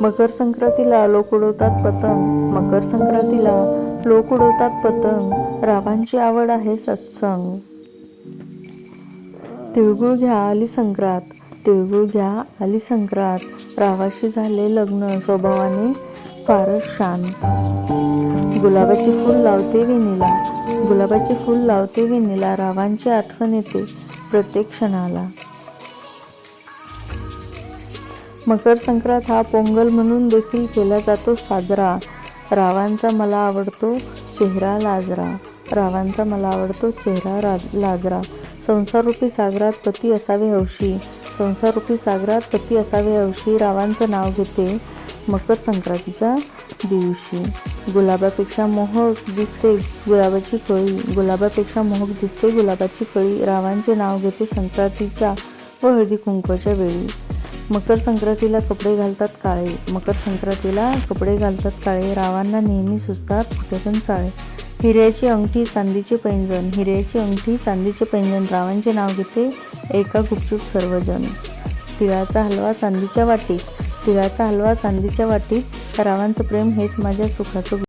मकर संक्रांतीला लोक उडवतात पतंग. मकर संक्रांतीला लोक उडवतात पतंग. रावांची आवड आहे सत्संग. तिळगुळ घ्या आली संक्रांत. तिळगुळ घ्या आली संक्रांत. रावाशी झाले लग्न. स्वभावाने फारच शांत. गुलाबाचे फूल लावते विणीला. गुलाबाचे फूल लावते विणीला. रावांची आठवण येते प्रत्येक क्षणाला. मकर संक्रांत हा पोंगल म्हणून देखील केला जातो साजरा. रावांचा मला आवडतो चेहरा लाजरा. रावांचा मला आवडतो चेहरा राज लाजरा. संसाररूपी सागरात पती असावे हौशी. संसाररूपी सागरात पती असावे हौशी. रावांचं नाव घेते मकर संक्रांतीच्या दिवशी. गुलाबापेक्षा मोहक दिसते गुलाबाची कळी. गुलाबापेक्षा मोहक दिसते गुलाबाची कळी. रावांचे नाव घेते संक्रांतीच्या व हळदी कुंकवाच्या वेळी. मकर संक्रांतीला कपडे घालतात काळे. मकर संक्रांतीला कपडे घालतात काळे. रावांना नेहमी सुचतात कुठे चाळे हिऱ्याची अंगठी चांदीचे पैंजण. हिऱ्याची अंगठी चांदीचे पैंजण. रावांचे नाव घेते एका गुपचूप सर्वजण. तिळाचा हलवा चांदीच्या वाटीत. तिळाचा हलवा चांदीच्या वाटीत. रावांचं प्रेम हेच माझ्या सुखाचं